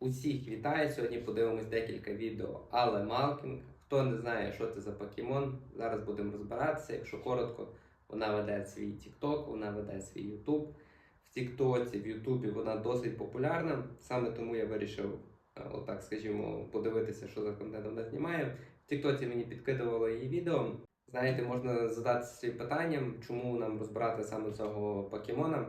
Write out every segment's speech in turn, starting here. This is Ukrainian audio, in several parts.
Усіх вітаю. Сьогодні подивимось декілька відео Але Малкінг. Хто не знає, що це за покемон, зараз будемо розбиратися. Якщо коротко, вона веде свій TikTok, вона веде свій YouTube. В TikTok, в YouTube вона досить популярна. Саме тому я вирішив, е, отак скажімо, подивитися, що за контент вона знімає. В TikTok мені підкидувало її відео. Знаєте, можна задатися питанням, чому нам розбирати саме цього покемона.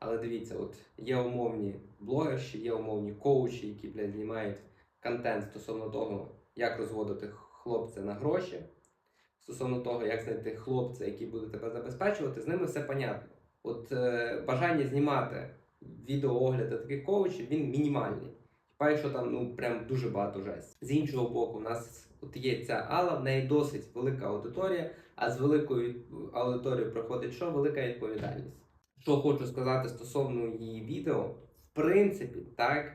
Але дивіться, от є умовні блогерші, є умовні коучі, які блядь, знімають контент стосовно того, як розводити хлопця на гроші, стосовно того, як знайти хлопця, який буде тебе забезпечувати, з ними все понятно. От е, бажання знімати відеоогляди таких коучів, він мінімальний. Хіба що там ну прям дуже багато жесть. З іншого боку, у нас от є ця Алла, в неї досить велика аудиторія, а з великою аудиторією приходить що? Велика відповідальність. Що хочу сказати стосовно її відео, в принципі, так,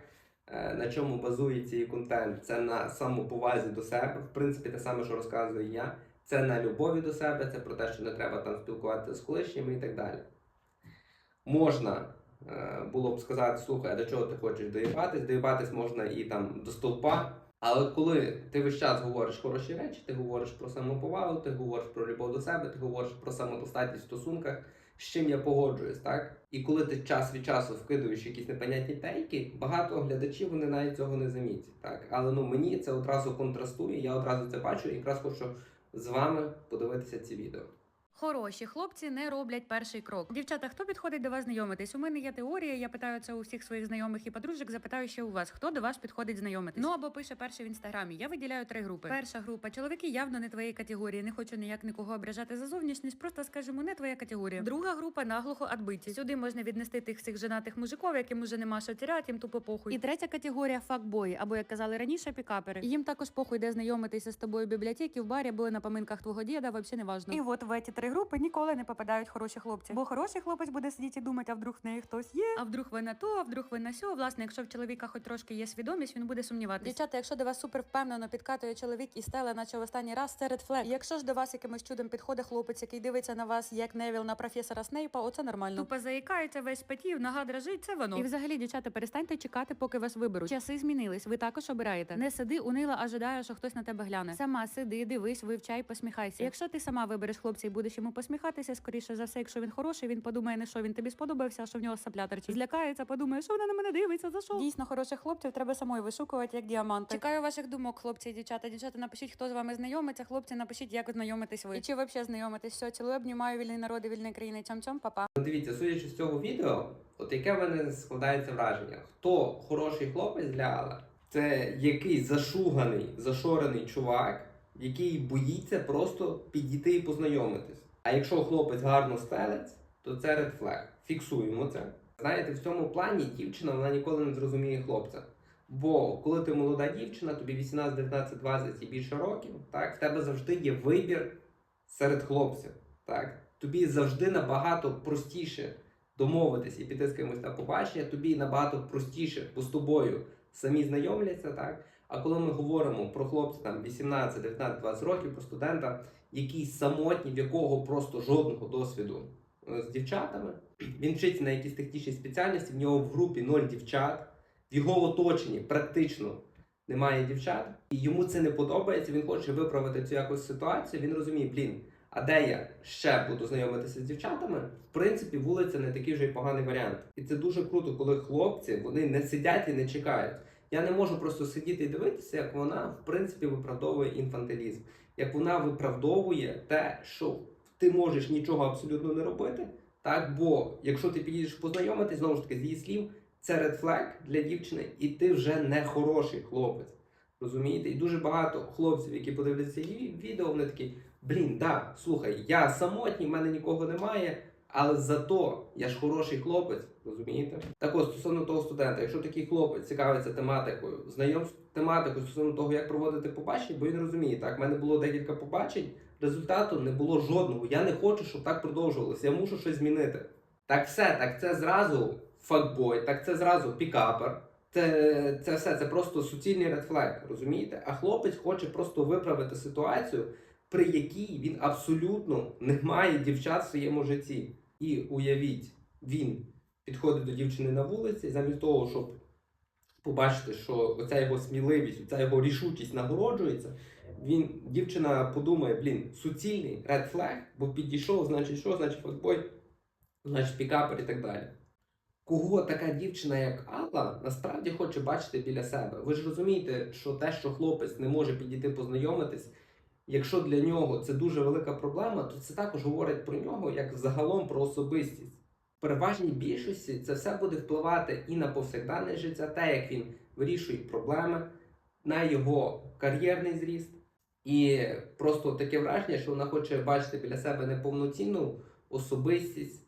е, на чому базується її контент, це на самоповазі до себе. В принципі, те саме, що розказую я. Це на любові до себе, це про те, що не треба там спілкуватися з колишніми і так далі. Можна е, було б сказати, слухай, а до чого ти хочеш доїбатись? Доїбатись можна і там до стовпа. Але коли ти весь час говориш хороші речі, ти говориш про самоповагу, ти говориш про любов до себе, ти говориш про самодостатність в стосунках, з чим я погоджуюсь, так? І коли ти час від часу вкидуєш якісь непонятні тейки, багато глядачів вони навіть цього не замітять. Так? Але ну мені це одразу контрастує, я одразу це бачу і якраз хочу з вами подивитися ці відео. Хороші хлопці не роблять перший крок. Дівчата, хто підходить до вас знайомитись? У мене є теорія. Я питаю це у всіх своїх знайомих і подружок. Запитаю ще у вас, хто до вас підходить знайомитись. Ну або пише перше в інстаграмі. Я виділяю три групи. Перша група чоловіки явно не твоєї категорії. Не хочу ніяк нікого ображати за зовнішність. Просто скажемо, не твоя категорія. Друга група наглухо адбиті. Сюди можна віднести тих всіх женатих мужиків, яким уже нема що тіряти, їм тупо похуй. І третя категорія факбої, або як казали раніше, пікапери. Їм також похуй, де знайомитися з тобою в бібліотеці, в барі, або на поминках твого діда, взагалі не важно. І от в ці три групи ніколи не попадають хороші хлопці. Бо хороший хлопець буде сидіти і думати, а вдруг в неї хтось є. А вдруг ви на то, а вдруг ви на сьо. Власне, якщо в чоловіка хоч трошки є свідомість, він буде сумніватися. Дівчата, якщо до вас супер впевнено підкатує чоловік і стела, наче в останній раз, це red. Якщо ж до вас якимось чудом підходить хлопець, який дивиться на вас, як Невіл на професора Снейпа, оце нормально. Тупо заїкається весь спотів, нога дрожить, це воно. І взагалі, дівчата, перестаньте чекати, поки вас виберуть. Часи змінились. Ви також обираєте. Не сиди унила, ожидає, що хтось на тебе гляне. Сама сиди, дивись, вивчай, посміхайся. Якщо ти сама вибереш хлопця і будеш йому посміхатися, скоріше за все, якщо він хороший, він подумає, не що він тобі сподобався, а що в нього сапля торчить. Злякається, подумає, що вона на мене дивиться, за що. Дійсно, хороших хлопців треба самою вишукувати, як діаманти. Чекаю ваших думок, хлопці і дівчата. Дівчата, напишіть, хто з вами знайомиться. Хлопці, напишіть, як знайомитесь ви. І чи взагалі знайомитесь? Все, цілую, обнімаю вільний народ і вільної країни. Цьом-цьом, папа. Ну, Дивіться, судячи з цього відео, от яке в мене складається враження, хто хороший хлопець для Алла, це якийсь зашуганий, зашорений чувак, який боїться просто підійти і познайомитись. А якщо хлопець гарно стелець, то це flag. Фіксуємо це. Знаєте, в цьому плані дівчина вона ніколи не зрозуміє хлопця. Бо коли ти молода дівчина, тобі 18, 19, 20 і більше років, так, в тебе завжди є вибір серед хлопців. Так? Тобі завжди набагато простіше домовитись і піти з кимось на побачення, тобі набагато простіше, бо з тобою самі знайомляться. Так? А коли ми говоримо про хлопця там 18, 19, 20 років, про студента, який самотній, в якого просто жодного досвіду е, з дівчатами, він вчиться на якійсь технічній спеціальності, в нього в групі ноль дівчат, в його оточенні практично немає дівчат, і йому це не подобається. Він хоче виправити цю якусь ситуацію. Він розуміє, блін, а де я ще буду знайомитися з дівчатами? В принципі, вулиця не такий вже й поганий варіант. І це дуже круто, коли хлопці вони не сидять і не чекають. Я не можу просто сидіти і дивитися, як вона в принципі виправдовує інфантилізм, як вона виправдовує те, що ти можеш нічого абсолютно не робити. Так, бо якщо ти підійдеш познайомитись, знову ж таки, з її слів, це flag для дівчини, і ти вже не хороший хлопець. Розумієте? І дуже багато хлопців, які подивляться її відео, вони такі: блін, да, слухай, я самотній, в мене нікого немає, але зато я ж хороший хлопець, розумієте? Так ось стосовно того студента, якщо такий хлопець цікавиться тематикою, знайом тематикою стосовно того, як проводити побачення, бо він розуміє, так, в мене було декілька побачень, результату не було жодного. Я не хочу, щоб так продовжувалося. Я мушу щось змінити. Так все, так це зразу факбой, так це зразу пікапер. Це, це все, це просто суцільний редфлег, розумієте? А хлопець хоче просто виправити ситуацію, при якій він абсолютно не має дівчат в своєму житті. І уявіть, він підходить до дівчини на вулиці, замість того, щоб побачите, що оця його сміливість, оця його рішучість нагороджується, він, дівчина подумає, блін, суцільний ред флег, бо підійшов, значить що, значить факбой, значить пікапер і так далі. Кого така дівчина, як Алла, насправді хоче бачити біля себе. Ви ж розумієте, що те, що хлопець не може підійти познайомитись, якщо для нього це дуже велика проблема, то це також говорить про нього як загалом про особистість. В переважній більшості це все буде впливати і на повсякденне життя, те, як він вирішує проблеми, на його кар'єрний зріст. І просто таке враження, що вона хоче бачити біля себе не повноцінну особистість,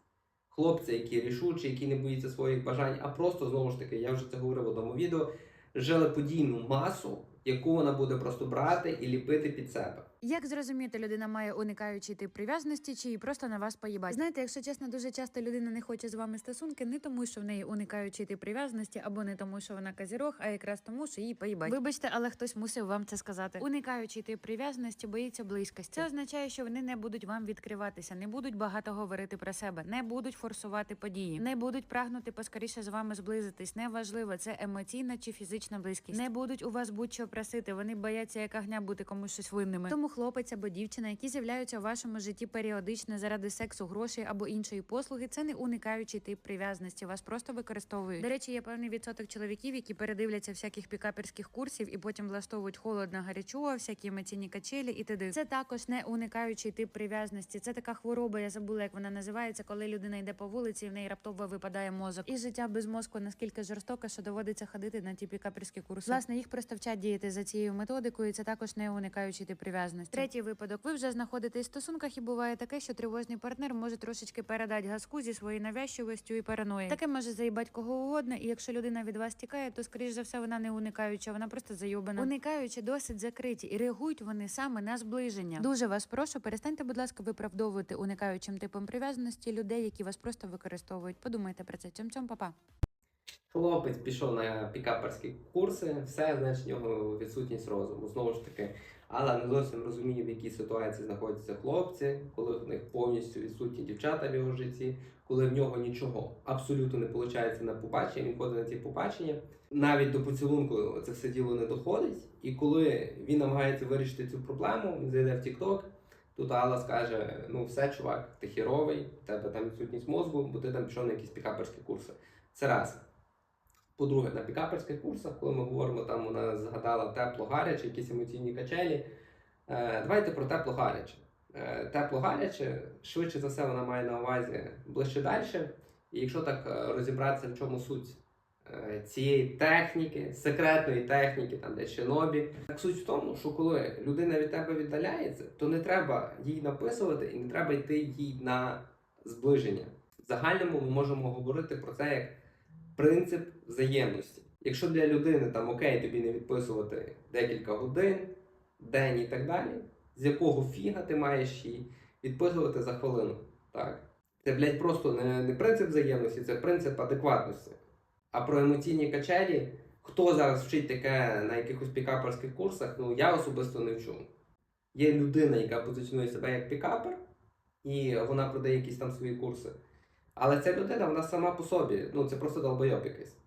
хлопця, який рішучий, який не боїться своїх бажань, а просто знову ж таки, я вже це говорив в одному відео, желеподійну масу, яку вона буде просто брати і ліпити під себе. Як зрозуміти, людина має уникаючий тип прив'язаності, чи їй просто на вас поїбать? Знаєте, якщо чесно, дуже часто людина не хоче з вами стосунки, не тому, що в неї уникаючий тип прив'язаності, або не тому, що вона казірог, а якраз тому, що їй поїбать. Вибачте, але хтось мусив вам це сказати. Уникаючий тип прив'язаності боїться близькості. Це означає, що вони не будуть вам відкриватися, не будуть багато говорити про себе, не будуть форсувати події, не будуть прагнути поскоріше з вами зблизитись. Неважливо, це емоційна чи фізична близькість. Не будуть у вас будь-що просити. Вони бояться як огня бути комусь щось винними. Тому хлопець або дівчина, які з'являються у вашому житті періодично заради сексу, грошей або іншої послуги, це не уникаючий тип прив'язаності. Вас просто використовують. До речі, є певний відсоток чоловіків, які передивляться всяких пікаперських курсів і потім влаштовують холодно гарячо, всякі емоційні качелі і т.д. Це також не уникаючий тип прив'язаності. Це така хвороба, я забула, як вона називається, коли людина йде по вулиці, і в неї раптово випадає мозок. І життя без мозку наскільки жорстоке, що доводиться ходити на ті пікаперські курси. Власне, їх просто вчать діяти за цією методикою. Це також не уникаючий тип прив'язаності. Третій випадок. Ви вже знаходитесь в стосунках, і буває таке, що тривожний партнер може трошечки передати газку зі своєю навязчивостю і параної. Таке може заїбати кого угодно, і якщо людина від вас тікає, то скоріш за все вона не уникаюча, вона просто зайобана. Уникаючи досить закриті, і реагують вони саме на зближення. Дуже вас прошу, перестаньте, будь ласка, виправдовувати уникаючим типом прив'язаності людей, які вас просто використовують. Подумайте про це. Цьом цьом, папа. Хлопець пішов на пікаперські курси, все, значить, в нього відсутність розуму. Знову ж таки, але не зовсім розуміє, в якій ситуації знаходяться хлопці, коли в них повністю відсутні дівчата в його житті, коли в нього нічого абсолютно не виходить на побачення, він ходить на ці побачення. Навіть до поцілунку це все діло не доходить. І коли він намагається вирішити цю проблему, він зайде в TikTok, Тут Алла скаже: ну все, чувак, ти хіровий, в тебе там відсутність мозку, бо ти там пішов на якісь пікаперські курси. Це раз. По-друге, на пікаперських курсах, коли ми говоримо, там вона згадала тепло-гаряче, якісь емоційні качелі. Е, давайте про тепло-гаряче. Е, тепло-гаряче, швидше за все, вона має на увазі ближче далі. І якщо так е, розібратися, в чому суть цієї техніки, секретної техніки, там де шинобі. Так суть в тому, що коли людина від тебе віддаляється, то не треба їй написувати і не треба йти їй на зближення. В загальному ми можемо говорити про це як принцип взаємності. Якщо для людини там окей, тобі не відписувати декілька годин, день і так далі, з якого фіга ти маєш їй відписувати за хвилину. Так. Це, блядь, просто не, не принцип взаємності, це принцип адекватності. А про емоційні качелі, хто зараз вчить таке на якихось пікаперських курсах, ну я особисто не вчу. Є людина, яка позиціонує себе як пікапер, і вона продає якісь там свої курси. Але ця людина, вона сама по собі, ну це просто долбойоб якийсь.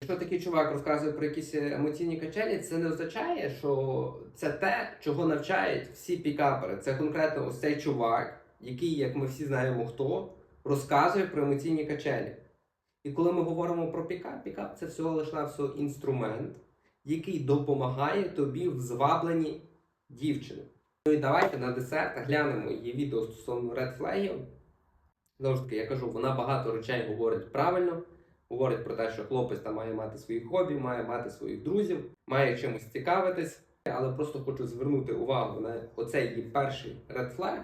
Якщо такий чувак розказує про якісь емоційні качелі, це не означає, що це те, чого навчають всі пікапери. Це конкретно ось цей чувак, який, як ми всі знаємо хто, розказує про емоційні качелі. І коли ми говоримо про пікап, пікап це всього лише навсього інструмент, який допомагає тобі в звабленні дівчини. Ну і давайте на десерт глянемо її відео стосовно редфлегів. Знову ж таки, я кажу, вона багато речей говорить правильно. Говорить про те, що хлопець там має мати свої хобі, має мати своїх друзів, має чимось цікавитись. Але просто хочу звернути увагу на оцей її перший редфлег,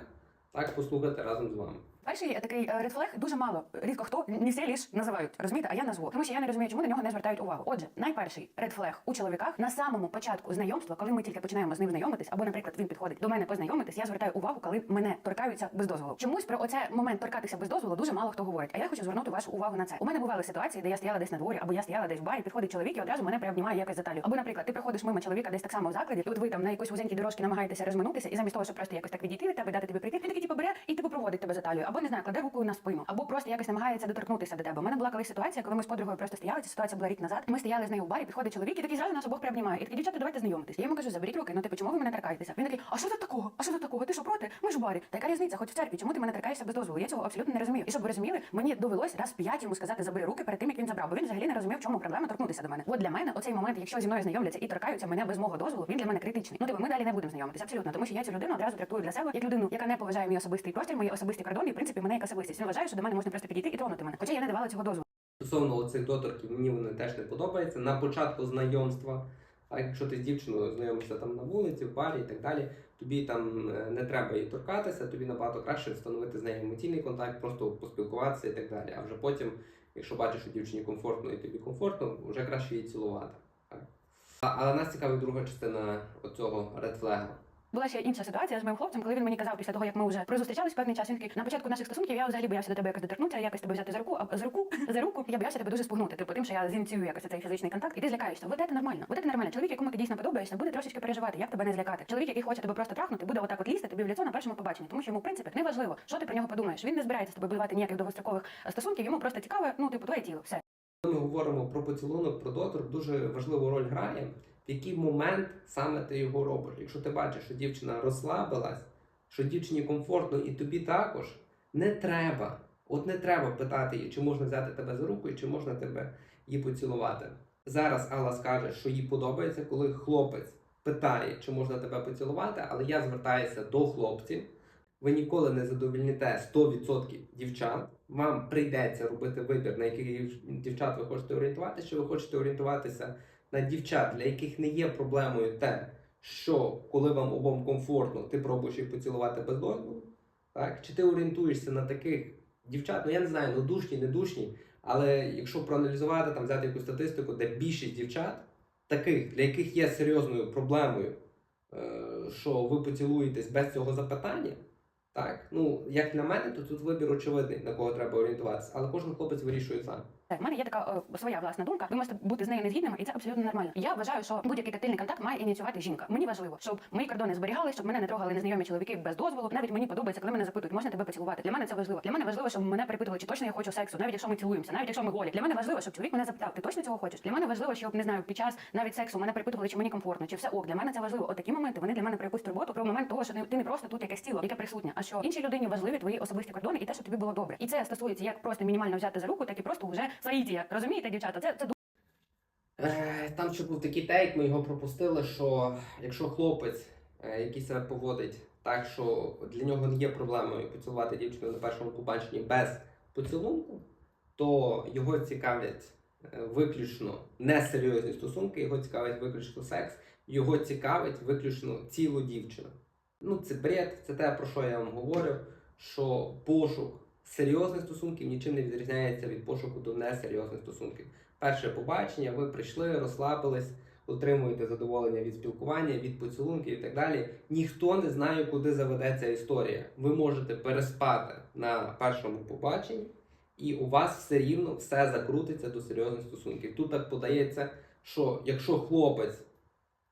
так послухати разом з вами. Перший такий е, редфлег дуже мало. Рідко хто не всі ліж називають, розумієте, а я назву. Тому що я не розумію, чому на нього не звертають увагу. Отже, найперший редфлег у чоловіках на самому початку знайомства, коли ми тільки починаємо з ним знайомитись, або, наприклад, він підходить до мене познайомитись, я звертаю увагу, коли мене торкаються без дозволу. Чомусь про оце момент торкатися без дозволу дуже мало хто говорить. А я хочу звернути вашу увагу на це. У мене бували ситуації, де я стояла десь на дворі, або я стояла десь в барі, підходить чоловік і одразу мене приобнімає якось за талію. Або, наприклад, ти приходиш мимо чоловіка десь так само в закладі, і от ви там на якоїсь вузенькій дорожці намагаєтеся розминутися, і замість того, щоб просто якось так відійти від тебе, дати тобі прийти, він такий типу бере і типу проводить тебе за талію. Або не знаю, кладе руку на спину, або просто якось намагається доторкнутися до тебе. У мене була колись ситуація, коли ми з подругою просто стояли. Ця ситуація була рік назад. Ми стояли з нею в барі, підходить чоловік і такий зразу нас обох приобнімає. І такий, дівчата, давайте знайомитись. Я йому кажу, заберіть руки, ну типу, чому ви мене торкаєтеся? Він такий, а що тут такого? А що тут такого? Ти що проти? Ми ж в барі. Та яка різниця? Хоч в церкві, чому ти мене торкаєшся без дозволу? Я цього абсолютно не розумію. І щоб ви розуміли, мені довелося раз п'ять йому сказати забери руки перед тим, як він забрав, бо він взагалі не розумів, чому проблема торкнутися до мене. От для мене оцей момент, якщо зі мною знайомляться і торкаються мене без мого дозволу, він для мене критичний. Ну типу, ми далі не будемо знайомитися абсолютно, тому що я цю людину одразу трактую для себе як людину, яка не поважає мій особистий простір, мої особисті кордони, принципі мене як особистість. Він вважає, що до мене можна просто підійти і тронути мене. Хоча я не давала цього дозволу. Стосовно цих доторків, мені вони теж не подобаються. На початку знайомства, а якщо ти з дівчиною знайомишся там на вулиці, в барі і так далі, тобі там е, не треба її торкатися, тобі набагато краще встановити з нею емоційний контакт, просто поспілкуватися і так далі. А вже потім, якщо бачиш, що дівчині комфортно і тобі комфортно, вже краще її цілувати. Але нас цікавить друга частина оцього редфлега. Була ще інша ситуація з моїм хлопцем, коли він мені казав після того, як ми вже прозустрічались певний час. Він такий, на початку наших стосунків я взагалі боявся до тебе якось доторкнутися, якось тебе взяти за руку, а з руку за руку я боявся тебе дуже спугнути. Типу тим, що я зініціюю якось цей фізичний контакт, і ти злякаєшся. Вот це нормально. Вот це нормально. Чоловік, якому ти дійсно подобаєшся, буде трошечки переживати, як тебе не злякати. Чоловік, який хоче тебе просто трахнути, буде отак от лізти тобі в лицо на першому побаченні, тому що йому в принципі не важливо, що ти про нього подумаєш. Він не збирається з тобою будувати ніяких довгострокових е, стосунків. Йому просто цікаве, ну типу твоє тіло. Все. Коли ми говоримо про поцілунок, про доторк, дуже важливу роль грає, в який момент саме ти його робиш. Якщо ти бачиш, що дівчина розслабилась, що дівчині комфортно і тобі також, не треба. От не треба питати її, чи можна взяти тебе за руку і чи можна тебе її поцілувати. Зараз Алла скаже, що їй подобається, коли хлопець питає, чи можна тебе поцілувати, але я звертаюся до хлопців. Ви ніколи не задовільните 100% дівчат. Вам прийдеться робити вибір, на дів- дівчат ви хочете орієнтуватися, чи ви хочете орієнтуватися на дівчат, для яких не є проблемою те, що коли вам обом комфортно, ти пробуєш їх поцілувати без дозволу. Так? Чи ти орієнтуєшся на таких дівчат, ну я не знаю, ну душні, не душні, але якщо проаналізувати, там взяти якусь статистику, де більшість дівчат, таких, для яких є серйозною проблемою, е, що ви поцілуєтесь без цього запитання. Так, ну як на мене, то тут вибір очевидний, на кого треба орієнтуватися, але кожен хлопець вирішує сам. Так, в мене є така е, своя власна думка. Ви можете бути з нею незгідними, і це абсолютно нормально. Я вважаю, що будь-який тактильний контакт має ініціювати жінка. Мені важливо, щоб мої кордони зберігали, щоб мене не трогали незнайомі чоловіки без дозволу. Навіть мені подобається, коли мене запитують, можна тебе поцілувати. Для мене це важливо. Для мене важливо, щоб мене перепитували, чи точно я хочу сексу, навіть якщо ми цілуємося, навіть якщо ми голі. Для мене важливо, щоб чоловік мене запитав, ти точно цього хочеш? Для мене важливо, щоб не знаю, під час навіть сексу мене перепитували, чи мені комфортно, чи все ок. Для мене це важливо. От моменти вони для мене про якусь турботу, про момент того, що ти не просто тут якесь тіло, яке присутнє, а що іншій людині важливі твої особисті кордони і те, що тобі було добре. І це стосується як просто мінімально взяти за руку, так і просто вже соїтія. Розумієте, дівчата? Це це Е, Там ще був такий тейк, ми його пропустили, що якщо хлопець, е, який себе поводить так, що для нього не є проблемою поцілувати дівчину на першому побаченні без поцілунку, то його цікавлять е, виключно несерйозні стосунки, його цікавить виключно секс, його цікавить виключно тіло дівчини. Ну, це бред, це те, про що я вам говорю, що пошук серйозних стосунків нічим не відрізняється від пошуку до несерйозних стосунків перше побачення, ви прийшли, розслабились, отримуєте задоволення від спілкування, від поцілунків і так далі. Ніхто не знає, куди заведеться історія. Ви можете переспати на першому побаченні, і у вас все рівно все закрутиться до серйозних стосунків. Тут так подається, що якщо хлопець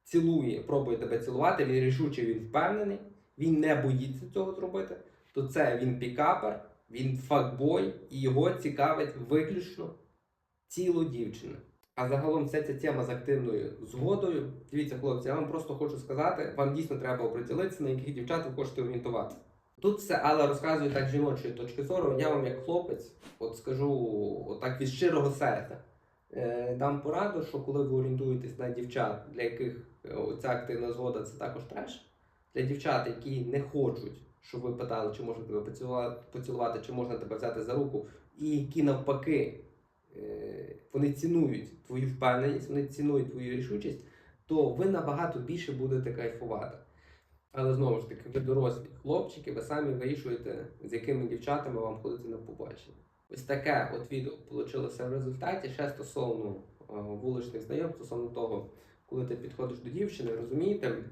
цілує, пробує тебе цілувати, він рішучий, він впевнений, він не боїться цього зробити, то це він пікапер, він факбой, і його цікавить виключно тіло дівчини. А загалом вся ця тема з активною згодою. Дивіться, хлопці, я вам просто хочу сказати, вам дійсно треба оприділитися, на яких дівчат ви хочете орієнтуватися. Тут все Алла розказує так з жіночої точки зору. Я вам, як хлопець, от скажу отак від щирого серця. Е, дам пораду, що коли ви орієнтуєтесь на дівчат, для яких е, ця активна згода це також треш, для дівчат, які не хочуть, щоб ви питали, чи можна тебе поцілувати, чи можна тебе взяти за руку, і які навпаки е, вони цінують твою впевненість, вони цінують твою рішучість, то ви набагато більше будете кайфувати. Але знову ж таки, ви дорослі хлопчики, ви самі вирішуєте, з якими дівчатами вам ходити на побачення. Ось таке от відео вийшло в результаті. Ще стосовно е, вуличних знайомств, стосовно того, коли ти підходиш до дівчини, розумієте,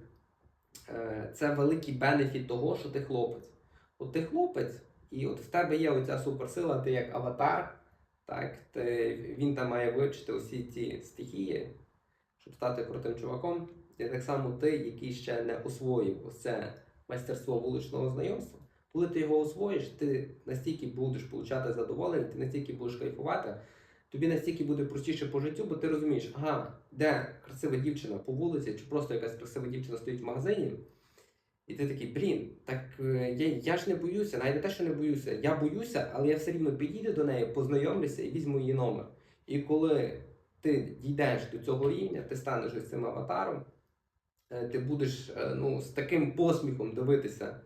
це великий бенефіт того, що ти хлопець. От ти хлопець, і от в тебе є оця суперсила, ти як аватар, так, ти, він там має вивчити усі ці стихії, щоб стати крутим чуваком. І так само ти, який ще не освоїв ось це майстерство вуличного знайомства, Коли ти його освоїш, ти настільки будеш получати задоволення, ти настільки будеш кайфувати, тобі настільки буде простіше по життю, бо ти розумієш, ага, де красива дівчина по вулиці, чи просто якась красива дівчина стоїть в магазині. І ти такий, блін, так е, я, я ж не боюся, навіть не те, що не боюся. Я боюся, але я все рівно підійду до неї, познайомлюся і візьму її номер. І коли ти дійдеш до цього рівня, ти станеш ось цим аватаром, е, ти будеш е, ну, з таким посміхом дивитися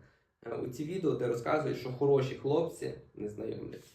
у ці відео, де розказуєш, що хороші хлопці не знайомляться.